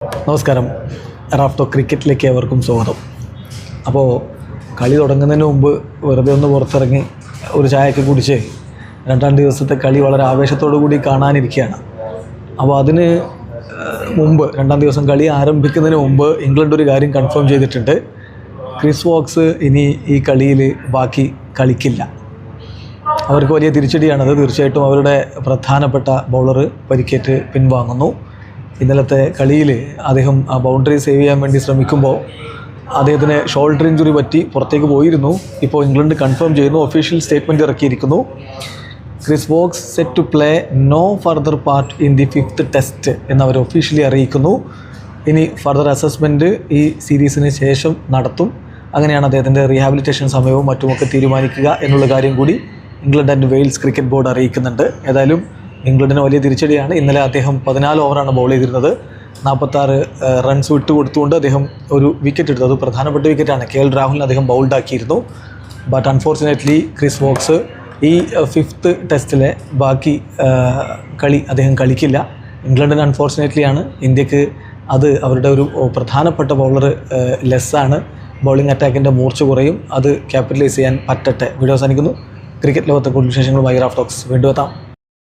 നമസ്കാരം. റാഫ്റ്റോ ക്രിക്കറ്റിലേക്ക് ഏവർക്കും സ്വാഗതം. അപ്പോൾ കളി തുടങ്ങുന്നതിന് മുമ്പ് വെറുതെ ഒന്ന് പുറത്തിറങ്ങി ഒരു ചായയൊക്കെ കുടിച്ച് രണ്ടാം ദിവസത്തെ കളി വളരെ ആവേശത്തോടു കൂടി കാണാനിരിക്കുകയാണ്. അപ്പോൾ അതിന് മുമ്പ് രണ്ടാം ദിവസം കളി ആരംഭിക്കുന്നതിന് മുമ്പ് ഇംഗ്ലണ്ട് ഒരു കാര്യം കൺഫേം ചെയ്തിട്ടുണ്ട്. ക്രിസ് വോക്സ് ഇനി ഈ കളിയിൽ ബാക്കി കളിക്കില്ല. അവർക്ക് വലിയ തിരിച്ചടിയാണത് തീർച്ചയായിട്ടും അവരുടെ പ്രധാനപ്പെട്ട ബൗളർ പരിക്കേറ്റ് പിൻവാങ്ങുന്നു. ഇന്നലത്തെ കളിയിൽ അദ്ദേഹം ആ ബൗണ്ടറി സേവ് ചെയ്യാൻ വേണ്ടി ശ്രമിക്കുമ്പോൾ അദ്ദേഹത്തിന് ഷോൾഡർ ഇഞ്ചുറി പറ്റി പുറത്തേക്ക് പോയിരുന്നു. ഇപ്പോൾ ഇംഗ്ലണ്ട് കൺഫേം ചെയ്യുന്നു official statement ഇറക്കിയിരിക്കുന്നു. Chris Woakes set to play no further part in the fifth test എന്നവർ ഒഫീഷ്യലി അറിയിക്കുന്നു. ഇനി ഫർദർ അസസ്മെന്റ് ഈ സീരീസിന് ശേഷം നടത്തും. അങ്ങനെയാണ് അദ്ദേഹത്തിന്റെ റീഹാബിലിറ്റേഷൻ സമയവും മറ്റുമൊക്കെ തീരുമാനിക്കുക എന്നുള്ള കാര്യം കൂടി England and Wales cricket board അറിയിക്കുന്നുണ്ട്. ഏതായാലും ഇംഗ്ലണ്ടിന് വലിയ തിരിച്ചടിയാണ്. ഇന്നലെ അദ്ദേഹം പതിനാല് ഓവറാണ് ബൗൾ ചെയ്തിരുന്നത്. നാൽപ്പത്താറ് റൺസ് വിട്ട് കൊടുത്തുകൊണ്ട് അദ്ദേഹം ഒരു വിക്കറ്റ് എടുത്തു. അത് പ്രധാനപ്പെട്ട വിക്കറ്റാണ്. കെ എൽ രാഹുലിനെ അദ്ദേഹം ബൗൾഡ് ആക്കിയിരുന്നു. ബട്ട് അൺഫോർച്ചുനേറ്റ്ലി ക്രിസ് വോക്സ് ഈ ഫിഫ്ത്ത് ടെസ്റ്റിലെ ബാക്കി കളി അദ്ദേഹം കളിക്കില്ല. ഇംഗ്ലണ്ടിന് അൺഫോർച്ചുനേറ്റ്ലി ആണ്. ഇന്ത്യയ്ക്ക് അത് അവരുടെ ഒരു പ്രധാനപ്പെട്ട ബൗളർ ലെസ്സാണ് ബൗളിംഗ് അറ്റാക്കിന്റെ മൂർച്ച കുറയും. അത് ക്യാപിറ്റലൈസ് ചെയ്യാൻ പറ്റട്ടെ. വീഡിയോ അവസാനിക്കുന്നു. ക്രിക്കറ്റ് ലോകത്തെ കൂടുതൽ വിശേഷങ്ങൾ റാഫ് ടോക്സ്. വീണ്ടും എത്താം.